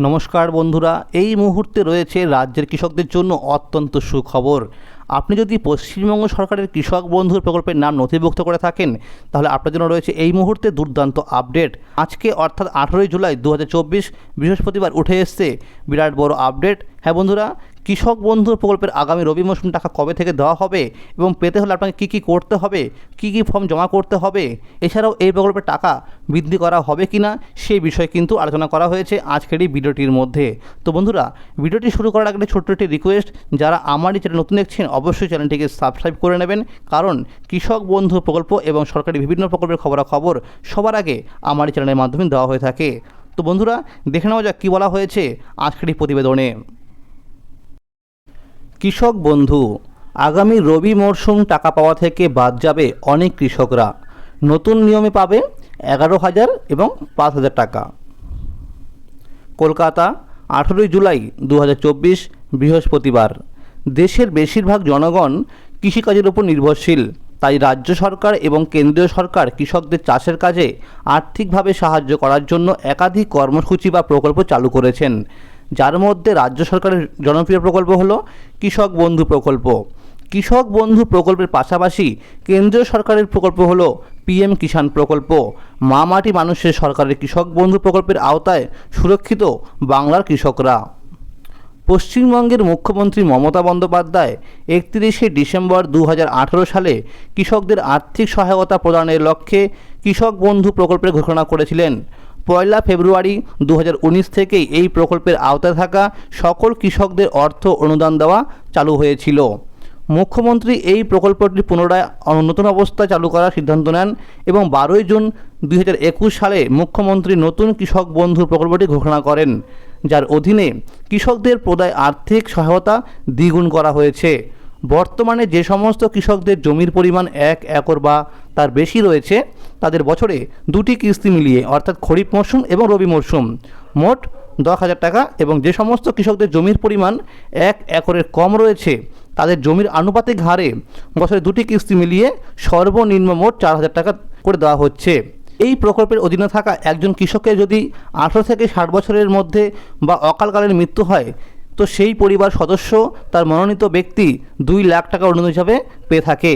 নমস্কার বন্ধুরা, এই মুহূর্তে রয়েছে রাজ্যের কৃষকদের জন্য অত্যন্ত সুখবর। আপনি যদি পশ্চিমবঙ্গ সরকারের কৃষক বন্ধুর প্রকল্পের নাম নথিভুক্ত করে থাকেন, তাহলে আপনার জন্য রয়েছে এই মুহূর্তে দুর্দান্ত আপডেট। আজকে অর্থাৎ আঠেরোই জুলাই দু হাজার চব্বিশ বৃহস্পতিবার উঠে এসছে বিরাট বড় আপডেট। হ্যাঁ বন্ধুরা কৃষক বন্ধুর প্রকল্পের আগামী রবি মৌসুম টাকা কবে থেকে দেওয়া হবে এবং পেতে হলে আপনাকে কী কী করতে হবে, কী কী ফর্ম জমা করতে হবে, এছাড়াও এই প্রকল্পের টাকা বৃদ্ধি করা হবে কি না সেই বিষয়ে কিন্তু আলোচনা করা হয়েছে আজকের এই ভিডিওটির মধ্যে। তো বন্ধুরা, ভিডিওটি শুরু করার আগে ছোট্ট একটি রিকোয়েস্ট যারা আমার এই চ্যানেল নতুন দেখছেন অবশ্যই চ্যানেলটিকে সাবস্ক্রাইব করে নেবেন, কারণ কৃষক বন্ধু প্রকল্প এবং সরকারি বিভিন্ন প্রকল্পের খবরাখবর সবার আগে আমার চ্যানেলের মাধ্যমে দেওয়া হয়ে থাকে। তো বন্ধুরা, দেখে নেওয়া যাক কী বলা হয়েছে আজকের এই প্রতিবেদনে। কৃষক বন্ধু, আগামী রবি মরশুম টাকা পাওয়া থেকে বাদ যাবে অনেক কৃষকরা। নতুন নিয়মে পাবে এগারো হাজার এবং পাঁচ হাজার টাকা। কলকাতা, আঠেরোই জুলাই দু হাজার চব্বিশ, বৃহস্পতিবার। দেশের বেশিরভাগ জনগণ কৃষিকাজের উপর নির্ভরশীল। তাই রাজ্য সরকার এবং কেন্দ্রীয় সরকার কৃষকদের চাষের কাজে আর্থিকভাবে সাহায্য করার জন্য একাধিক কর্মসূচি বা প্রকল্প চালু করেছেন। যার মধ্যে রাজ্য সরকারের জনপ্রিয় প্রকল্প হলো কৃষক বন্ধু প্রকল্প। কৃষক বন্ধু প্রকল্পের পাশাপাশি কেন্দ্রীয় সরকারের প্রকল্প হলো পিএম কিষাণ প্রকল্প। মা মাটি মানুষের সরকারের কৃষক বন্ধু প্রকল্পের আওতায় সুরক্ষিত বাংলার কৃষকরা। পশ্চিমবঙ্গের মুখ্যমন্ত্রী মমতা বন্দ্যোপাধ্যায় একত্রিশে ডিসেম্বর দু হাজার আঠেরো সালে কৃষকদের আর্থিক সহায়তা প্রদানের লক্ষ্যে কৃষক বন্ধু প্রকল্পের ঘোষণা করেছিলেন। পয়লা ফেব্রুয়ারি দু থেকেই এই প্রকল্পের আওতায় থাকা সকল কৃষকদের অর্থ অনুদান দেওয়া চালু হয়েছিল। মুখ্যমন্ত্রী এই প্রকল্পটি পুনরায় নতুন অবস্থায় চালু করার সিদ্ধান্ত নেন এবং বারোই জুন দু হাজার একুশ সালে মুখ্যমন্ত্রী নতুন কৃষক বন্ধু প্রকল্পটি ঘোষণা করেন, যার অধীনে কৃষকদের প্রদায় আর্থিক সহায়তা দ্বিগুণ করা হয়েছে। বর্তমানে যে সমস্ত কৃষকদের জমির পরিমাণ এক একর বা তার বেশি রয়েছে তাদের বছরে দুটি কিস্তি মিলিয়ে, অর্থাৎ খরিফ মরশুম এবং রবি মরশুম। মোট দশ হাজার টাকা এবং যে সমস্ত কৃষকদের জমির পরিমাণ এক একরের কম রয়েছে, তাদের জমির আনুপাতিক হারে বছরে দুটি কিস্তি মিলিয়ে সর্বনিম্ন মোট চার হাজার টাকা করে দেওয়া হচ্ছে। এই প্রকল্পের অধীনে থাকা একজন কৃষকের যদি আঠেরো থেকে ষাট বছরের মধ্যে বা অকালকালের মৃত্যু হয়, তো সেই পরিবার সদস্য তার মনোনীত ব্যক্তি দুই লাখ টাকা অনুদান হিসাবে পেয়ে থাকে।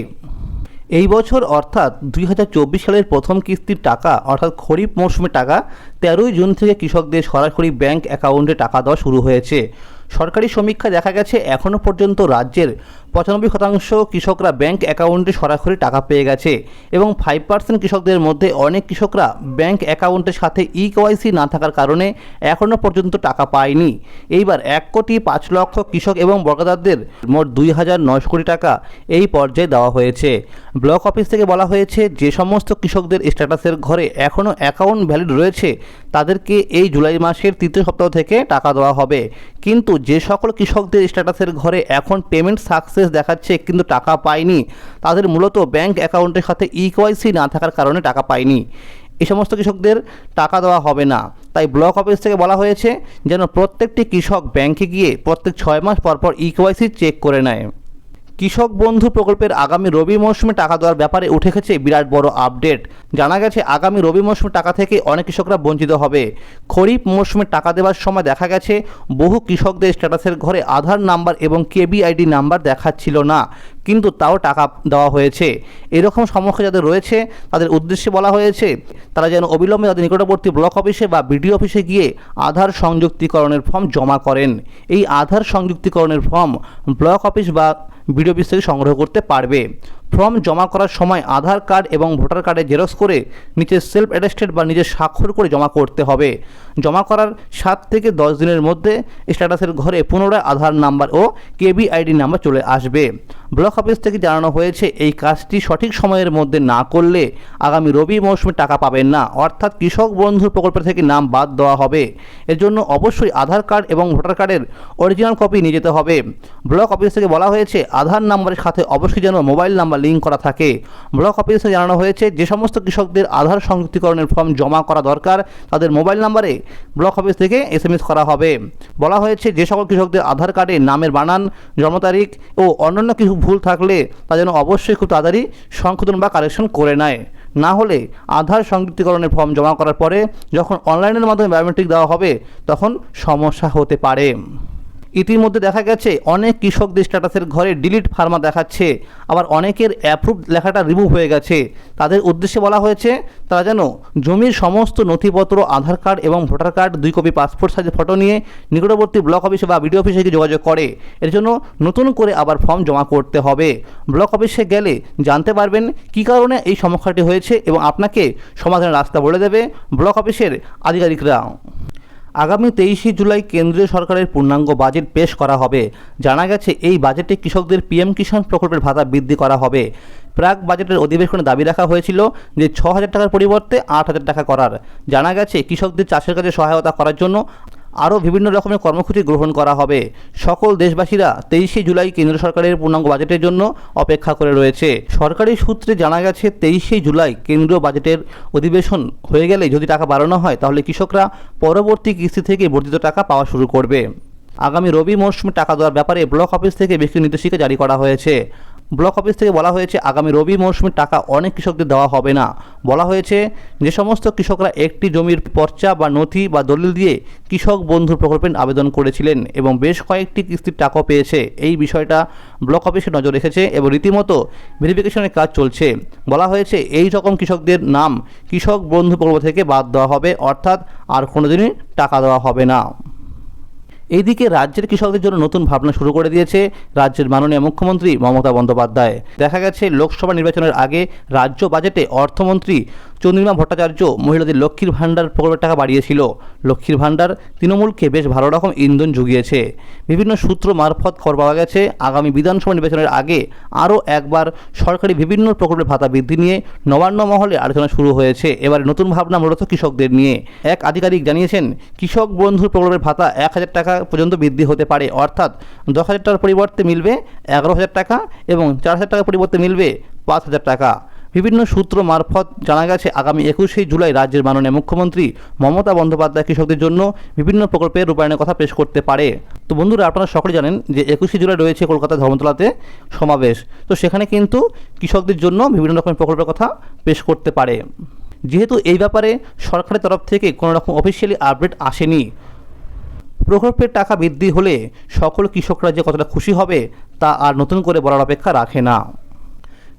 এই বছর অর্থাৎ দুই হাজার চব্বিশ সালের প্রথম কিস্তির টাকা, অর্থাৎ খরিফ মরশুমের টাকা, তেরোই জুন থেকে কৃষকদের সরাসরি ব্যাংক অ্যাকাউন্টে টাকা দেওয়া শুরু হয়েছে। সরকারি সমীক্ষা দেখা গেছে এখনও পর্যন্ত রাজ্যের পঁচানব্বই শতাংশ কৃষকরা ব্যাংক অ্যাকাউন্টে সরাসরি টাকা পেয়ে গেছে এবং ফাইভ পার্সেন্ট কৃষকদের মধ্যে অনেক কৃষকরা ব্যাংক অ্যাকাউন্টের সাথে ই কেওয়াইসি না থাকার কারণে এখনও পর্যন্ত টাকা পায়নি। এইবার এক কোটি পাঁচ লক্ষ কৃষক এবং বর্গাদারদের মোট দুই হাজার নয়শো কোটি টাকা এই পর্যায়ে দেওয়া হয়েছে। ব্লক অফিস থেকে বলা হয়েছে, যে সমস্ত কৃষকদের স্ট্যাটাসের ঘরে এখনও অ্যাকাউন্ট ভ্যালিড রয়েছে, তাদেরকে এই জুলাই মাসের তৃতীয় সপ্তাহ থেকে টাকা দেওয়া হবে। কিন্তু যে সকল কৃষকদের স্ট্যাটাসের ঘরে এখন পেমেন্ট সাকসেস দেখাচ্ছে, কিন্তু টাকা পায়নি। তাদের মূলত ব্যাংক অ্যাকাউন্টের সাথে ইকোয়াইসি কেওয়াইসি না থাকার কারণে টাকা পায়নি। এই সমস্ত কৃষকদের টাকা দেওয়া হবে না। তাই ব্লক অফিস থেকে বলা হয়েছে, যেন প্রত্যেকটি কৃষক ব্যাংকে গিয়ে প্রত্যেক ছয় মাস পরপর ইকোয়াইসি চেক করে নেয়। কৃষক বন্ধু প্রকল্পের আগামী রবি মৌসুমে টাকা দেওয়ার ব্যাপারে উঠে গেছে বিরাট বড় আপডেট। জানা গেছে, আগামী রবি মৌসুমে টাকা থেকে অনেক কৃষকরা বঞ্চিত হবে। খরিফ মৌসুমে টাকা দেওয়ার সময় দেখা গেছে, বহু কৃষকদের স্ট্যাটাসের ঘরে আধার নাম্বার এবং K B I D number দেখাচ্ছিল না। কিন্তু তাও টাকা দেওয়া হয়েছে। এরকম সমস্যা যাদের রয়েছে, তাদের উদ্দেশ্যে বলা হয়েছে, তারা যেন অবিলম্বে তাদের নিকটবর্তী ব্লক অফিসে বা বিডিও অফিসে গিয়ে আধার সংযুক্তিকরণের ফর্ম জমা করেন। এই আধার সংযুক্তিকরণের ফর্ম ব্লক অফিস বা বিডিও অফিস থেকে সংগ্রহ করতে পারবে। ফর্ম জমা করার সময় আধার কার্ড এবং ভোটার কার্ডে জেরক্স করে নিচে সেলফ অ্যাটেস্টেড বা নিজের স্বাক্ষর করে জমা করতে হবে। জমা করার সাত থেকে দশ দিনের মধ্যে স্ট্যাটাসের ঘরে পুনরায় আধার নাম্বার ও কেবি আইডি নাম্বার চলে আসবে। ব্লক অফিস থেকে জানানো হয়েছে, এই কাজটি সঠিক সময়ের মধ্যে না করলে আগামী রবি মৌসুমে টাকা পাবেন না। অর্থাৎ কৃষক বন্ধু প্রকল্প থেকে নাম বাদ দেওয়া হবে। এর জন্য অবশ্যই আধার কার্ড এবং ভোটার কার্ডের অরিজিনাল কপি নিয়ে যেতে হবে। ব্লক অফিস থেকে বলা হয়েছে, আধার নাম্বারের সাথে অবশ্যই যেন মোবাইল নাম্বার লিঙ্ক করা থাকে। ব্লক অফিসে জানানো হয়েছে যে সমস্ত কৃষকদের আধার সংযুক্তিকরণের ফর্ম জমা করা দরকার, তাদের মোবাইল নাম্বারে ব্লক অফিস থেকে এস করা হবে। বলা হয়েছে যে সকল কৃষকদের আধার কার্ডে নামের বানান, জন্ম তারিখ ও অন্যান্য কিছু ভুল থাকলে তা যেন অবশ্যই খুব তাড়াতাড়ি সংশোধন বা কারেকশন করে নেয়। না হলে আধার সংযুক্তিকরণের ফর্ম জমা করার পরে যখন অনলাইনের মাধ্যমে বায়োমেট্রিক দেওয়া হবে, তখন সমস্যা হতে পারে। ইতিমধ্যে দেখা গেছে, অনেক কৃষকদের স্ট্যাটাসের ঘরে ডিলিট ফার্মা দেখাচ্ছে, আবার অনেকের অ্যাপ্রুভ লেখাটা রিমুভ হয়ে গেছে। তাদের উদ্দেশ্যে বলা হয়েছে, তারা যেন জমির সমস্ত নথিপত্র, আধার কার্ড এবং ভোটার কার্ড দুই কপি পাসপোর্ট সাইজের ফটো নিয়ে নিকটবর্তী ব্লক অফিসে বা বিডিও অফিসে গিয়ে যোগাযোগ করে। এর জন্য নতুন করে আবার ফর্ম জমা করতে হবে। ব্লক অফিসে গেলে জানতে পারবেন কী কারণে এই সমস্যাটি হয়েছে এবং আপনাকে সমাধানের রাস্তা বলে দেবে ব্লক অফিসের আধিকারিকরা। আগামী তেইশে জুলাই কেন্দ্রীয় সরকারের পূর্ণাঙ্গ বাজেট পেশ করা হবে। জানা গেছে, এই বাজেটে কৃষকদের পিএম কিষাণ প্রকল্পের ভাতা বৃদ্ধি করা হবে। প্রাক বাজেটের অধিবেশনে দাবি রাখা হয়েছিল যে, ছ হাজার টাকার পরিবর্তে আট হাজার টাকা করার। জানা গেছে, কৃষকদের চাষের কাজে সহায়তা করার জন্য আরও বিভিন্ন রকমের কর্মসূচি গ্রহণ করা হবে। সকল দেশবাসীরা তেইশে জুলাই কেন্দ্র সরকারের পূর্ণাঙ্গ বাজেটের জন্য অপেক্ষা করে রয়েছে। সরকারি সূত্রে জানা গেছে, তেইশে জুলাই কেন্দ্রীয় বাজেটের অধিবেশন হয়ে গেলে যদি টাকা বাড়ানো হয়, তাহলে কৃষকরা পরবর্তী কিস্তি থেকে বর্ধিত টাকা পাওয়া শুরু করবে। আগামী রবি মরশুমে টাকা দেওয়ার ব্যাপারে ব্লক অফিস থেকে বেশ কিছু নির্দেশিকা জারি করা হয়েছে। ব্লক অফিস থেকে বলা হয়েছে, আগামী রবি মরশুমে টাকা অনেক কৃষকদের দেওয়া হবে না। বলা হয়েছে, যে সমস্ত কৃষকরা একটি জমির পর্চা বা নথি বা দলিল দিয়ে কৃষক বন্ধু প্রকল্পে আবেদন করেছিলেন এবং বেশ কয়েকটি কিস্তির টাকাও পেয়েছে। এই বিষয়টা ব্লক অফিসে নজর রেখেছে এবং রীতিমতো ভেরিফিকেশনের কাজ চলছে। বলা হয়েছে, এই রকম কৃষকদের নাম কৃষক বন্ধু প্রকল্প থেকে বাদ দেওয়া হবে, অর্থাৎ আর কোনোদিনই টাকা দেওয়া হবে না। এইদিকে রাজ্যের কৃষকদের জন্য নতুন ভাবনা শুরু করে দিয়েছে রাজ্যের মাননীয় মুখ্যমন্ত্রী মমতা বন্দ্যোপাধ্যায়। দেখা গেছে, লোকসভা নির্বাচনের আগে রাজ্য বাজেটে অর্থমন্ত্রী চন্দ্রিমা ভট্টাচার্য মহিলাদের লক্ষ্মীর ভাণ্ডার প্রকল্পের টাকা বাড়িয়েছিল। লক্ষ্মীর ভাণ্ডার তৃণমূলকে বেশ ভালো রকম ইন্ধন জুগিয়েছে। বিভিন্ন সূত্র মারফত খবর পাওয়া গেছে, আগামী বিধানসভা নির্বাচনের আগে আরও একবার সরকারি বিভিন্ন প্রকল্পের ভাতা বৃদ্ধি নিয়ে নবান্ন মহলে আলোচনা শুরু হয়েছে। এবার নতুন ভাবনা মূলত কৃষকদের নিয়ে। এক আধিকারিক জানিয়েছেন, কৃষক বন্ধুর প্রকল্পের ভাতা এক হাজার টাকা পর্যন্ত বৃদ্ধি হতে পারে, অর্থাৎ দশ হাজার টাকার পরিবর্তে মিলবে এগারো হাজার টাকা এবং চার হাজার টাকার পরিবর্তে মিলবে পাঁচ হাজার টাকা। বিভিন্ন সূত্র মারফত জানা গেছে, আগামী একুশে জুলাই রাজ্যের মাননীয় মুখ্যমন্ত্রী মমতা বন্দ্যোপাধ্যায় কৃষকদের জন্য বিভিন্ন প্রকল্পের রূপায়ণের কথা পেশ করতে পারে। তো বন্ধুরা, আপনারা সকলে জানেন যে একুশে জুলাই রয়েছে কলকাতা ধর্মতলাতে সমাবেশ। তো সেখানে কিন্তু কৃষকদের জন্য বিভিন্ন রকমের প্রকল্পের কথা পেশ করতে পারে। যেহেতু এই ব্যাপারে সরকারের তরফ থেকে কোনো রকম অফিসিয়ালি আপডেট আসেনি। প্রকল্পের টাকা বৃদ্ধি হলে সকল কৃষকরা যে কতটা খুশি হবে তা আর নতুন করে বলার অপেক্ষা রাখে না।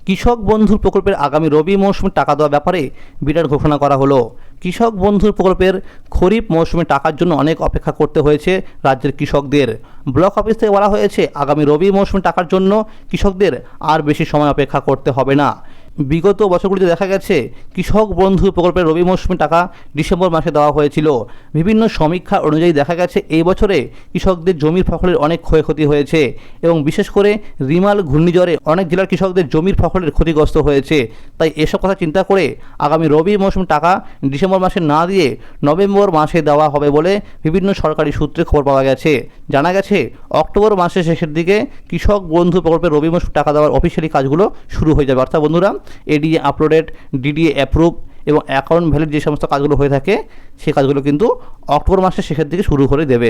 কৃষক বন্ধু প্রকল্পের আগামী রবি মৌসুমে টাকা দেওয়ার ব্যাপারে বিরাট ঘোষণা করা হলো। কৃষক বন্ধু প্রকল্পের খরিফ মৌসুমে টাকার জন্য অনেক অপেক্ষা করতে হয়েছে রাজ্যের কৃষকদের। ব্লক অফিস থেকে বলা হয়েছে, আগামী রবি মৌসুমে টাকার জন্য কৃষকদের আর বেশি সময় অপেক্ষা করতে হবে না। বিগত বছরগুলিতে দেখা গেছে কৃষক বন্ধু প্রকল্পের রবি মৌসুমে টাকা ডিসেম্বর মাসে দেওয়া হয়েছিল। বিভিন্ন সমীক্ষা অনুযায়ী দেখা গেছে এই বছরে কৃষকদের জমির ফসলের অনেক ক্ষয়ক্ষতি হয়েছে এবং বিশেষ করে রিমাল, ঘূর্ণিঝড়ে অনেক জেলার কৃষকদের জমির ফসলের ক্ষতিগ্রস্ত হয়েছে। তাই এসব কথা চিন্তা করে আগামী রবি মৌসুম টাকা ডিসেম্বর মাসে না দিয়ে নভেম্বর মাসে দেওয়া হবে বলে বিভিন্ন সরকারি সূত্রে খবর পাওয়া গেছে। জানা গেছে, অক্টোবর মাসের শেষের দিকে কৃষক বন্ধু প্রকল্পের রবি মৌসুম টাকা দেওয়ার অফিসিয়ালি কাজগুলো শুরু হয়ে যাবে। অর্থাৎ বন্ধুরা এডিএ আপলোডেড ডিডিএ অ্যাপ্রুভ এবং অ্যাকাউন্ট ভ্যালিড যে সমস্ত কাজগুলো হয়ে থাকে, সেই কাজগুলো কিন্তু অক্টোবর মাসের শেষের দিকে শুরু করে দেবে।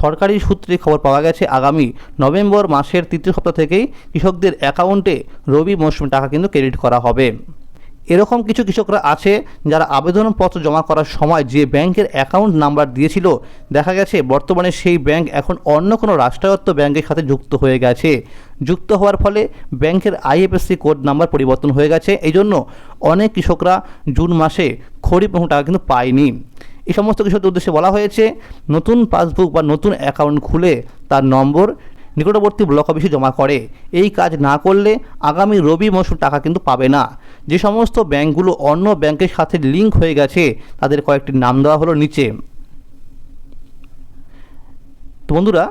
সরকারি সূত্রে খবর পাওয়া গেছে, আগামী নভেম্বর মাসের তৃতীয় সপ্তাহ থেকেই কৃষকদের অ্যাকাউন্টে রবি মৌসুমে টাকা কিন্তু ক্রেডিট করা হবে। এরকম কিছু কৃষকরা আছে যারা আবেদনপত্র জমা করার সময় যে ব্যাংকের অ্যাকাউন্ট নাম্বার দিয়েছিল, দেখা গেছে বর্তমানে সেই ব্যাংক এখন অন্য কোনো রাষ্ট্রায়ত্ত ব্যাংকের সাথে যুক্ত হয়ে গেছে। যুক্ত হওয়ার ফলে ব্যাংকের আইএফএসসি কোড নাম্বার পরিবর্তন হয়ে গেছে। এই জন্য অনেক কৃষকরা জুন মাসে খরিফ মৌসুম টাকা কিন্তু পায়নি। এই সমস্ত কৃষকদের উদ্দেশ্যে বলা হয়েছে, নতুন পাসবুক বা নতুন অ্যাকাউন্ট খুলে তার নম্বর নিকটবর্তী ব্লক অফিসে জমা করে। এই কাজ না করলে আগামী রবি মৌসুম টাকা কিন্তু পাবে না। যে সমস্ত ব্যাংকগুলো অন্য ব্যাংকের সাথে লিঙ্ক হয়ে গেছে, তাদের কয়েকটি নাম দেওয়া হলো নিচে। তো বন্ধুরা,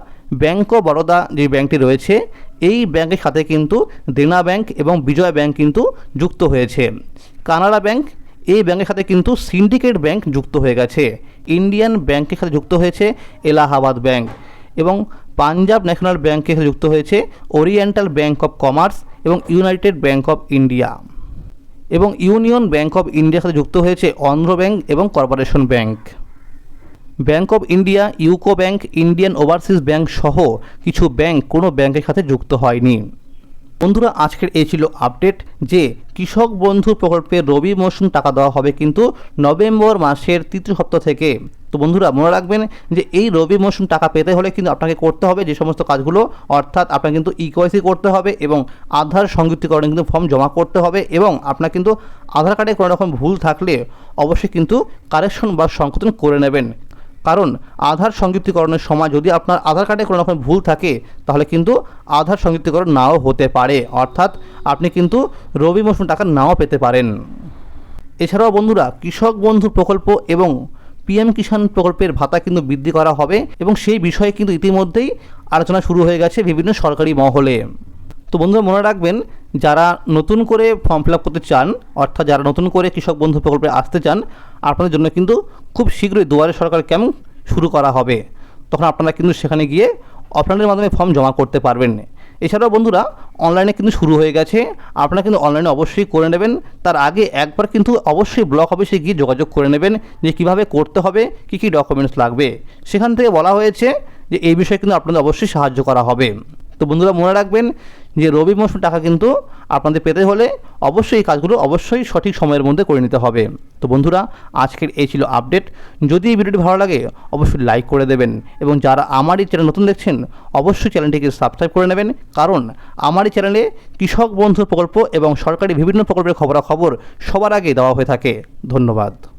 ব্যাংক অফ বরোদা যে ব্যাংকটি রয়েছে, এই ব্যাংকের সাথে কিন্তু দেনা ব্যাংক এবং বিজয় ব্যাংক কিন্তু যুক্ত হয়েছে। কানাড়া ব্যাংক, এই ব্যাংকের সাথে কিন্তু সিন্ডিকেট ব্যাংক যুক্ত হয়ে গেছে। ইন্ডিয়ান ব্যাংকের সাথে যুক্ত হয়েছে এলাহাবাদ ব্যাংক এবং পাঞ্জাব ন্যাশনাল ব্যাংকের সাথে যুক্ত হয়েছে ওরিয়েন্টাল ব্যাংক অফ কমার্স এবং ইউনাইটেড ব্যাংক অফ ইন্ডিয়া। এবং ইউনিয়ন ব্যাংক অফ ইন্ডিয়ার সাথে যুক্ত হয়েছে অন্ধ্র ব্যাংক এবং Corporation Bank. Bank of India, UCO Bank, Indian Overseas Bank সহ কিছু ব্যাংক কোনো ব্যাংকের সাথে যুক্ত হয়নি। বন্ধুরা, আজকের এই ছিল আপডেট যে কৃষক বন্ধু প্রকল্পে রবি মৌসুম টাকা দেওয়া হবে কিন্তু নভেম্বর মাসের তৃতীয় সপ্তাহ থেকে। তো বন্ধুরা মনে রাখবেন যে এই রবি মৌসুম টাকা পেতে হলে কিন্তু আপনাকে করতে হবে যে সমস্ত কাজগুলো, অর্থাৎ আপনাকে কিন্তু ইকোয়াইসি করতে হবে এবং আধার সংযুক্তিকরণে কিন্তু ফর্ম জমা করতে হবে এবং আপনার কিন্তু আধার কার্ডে কোনো রকম ভুল থাকলে অবশ্যই কিন্তু কারেকশন বা সংশোধন করে নেবেন। কারণ আধার সংযুক্তিকরণের সময় যদি আপনার আধার কার্ডে কোনো রকম ভুল থাকে, তাহলে কিন্তু আধার সংযুক্তিকরণ নাও হতে পারে, অর্থাৎ আপনি কিন্তু রবি মৌসুম টাকা নাও পেতে পারেন। এছাড়াও বন্ধুরা, কৃষক বন্ধু প্রকল্প এবং পিএম কিষাণ প্রকল্পের ভাতা কিন্তু বৃদ্ধি করা হবে এবং সেই বিষয়ে কিন্তু ইতিমধ্যেই আলোচনা শুরু হয়ে গেছে বিভিন্ন সরকারি মহলে। তো বন্ধুরা, মনে রাখবেন, যারা নতুন করে ফর্ম ফিল করতে চান, অর্থাৎ যারা নতুন করে কৃষক বন্ধু প্রকল্পে আসতে চান, আপনাদের জন্য কিন্তু খুব শীঘ্রই দুয়ারে সরকার ক্যাম্প শুরু করা হবে। তখন আপনারা কিন্তু সেখানে গিয়ে অফলাইনের মাধ্যমে ফর্ম জমা করতে পারবেন। এছাড়াও বন্ধুরা অনলাইনে কিন্তু শুরু হয়ে গেছে। আপনারা কিন্তু অনলাইনে অবশ্যই করে নেবেন। তার আগে একবার কিন্তু অবশ্যই ব্লক অফিসে গিয়ে যোগাযোগ করে নেবেন যে কীভাবে করতে হবে, কী কী ডকুমেন্টস লাগবে। সেখান থেকে বলা হয়েছে যে এই বিষয়ে কিন্তু আপনাদের অবশ্যই সাহায্য করা হবে। তো বন্ধুরা মনে রাখবেন যে রবি মৌসুম টাকা কিন্তু আপনাদের পেতে হলে অবশ্যই এই কাজগুলো অবশ্যই সঠিক সময়ের মধ্যে করে নিতে হবে। তো বন্ধুরা, আজকের এই ছিল আপডেট যদি এই ভিডিওটি ভালো লাগে, অবশ্যই লাইক করে দেবেন এবং যারা আমার এই চ্যানেল নতুন দেখছেন, অবশ্যই চ্যানেলটিকে সাবস্ক্রাইব করে নেবেন। কারণ আমার এই চ্যানেলে কৃষক বন্ধু প্রকল্প এবং সরকারি বিভিন্ন প্রকল্পের খবরাখবর সবার আগে দেওয়া হয়ে থাকে। ধন্যবাদ।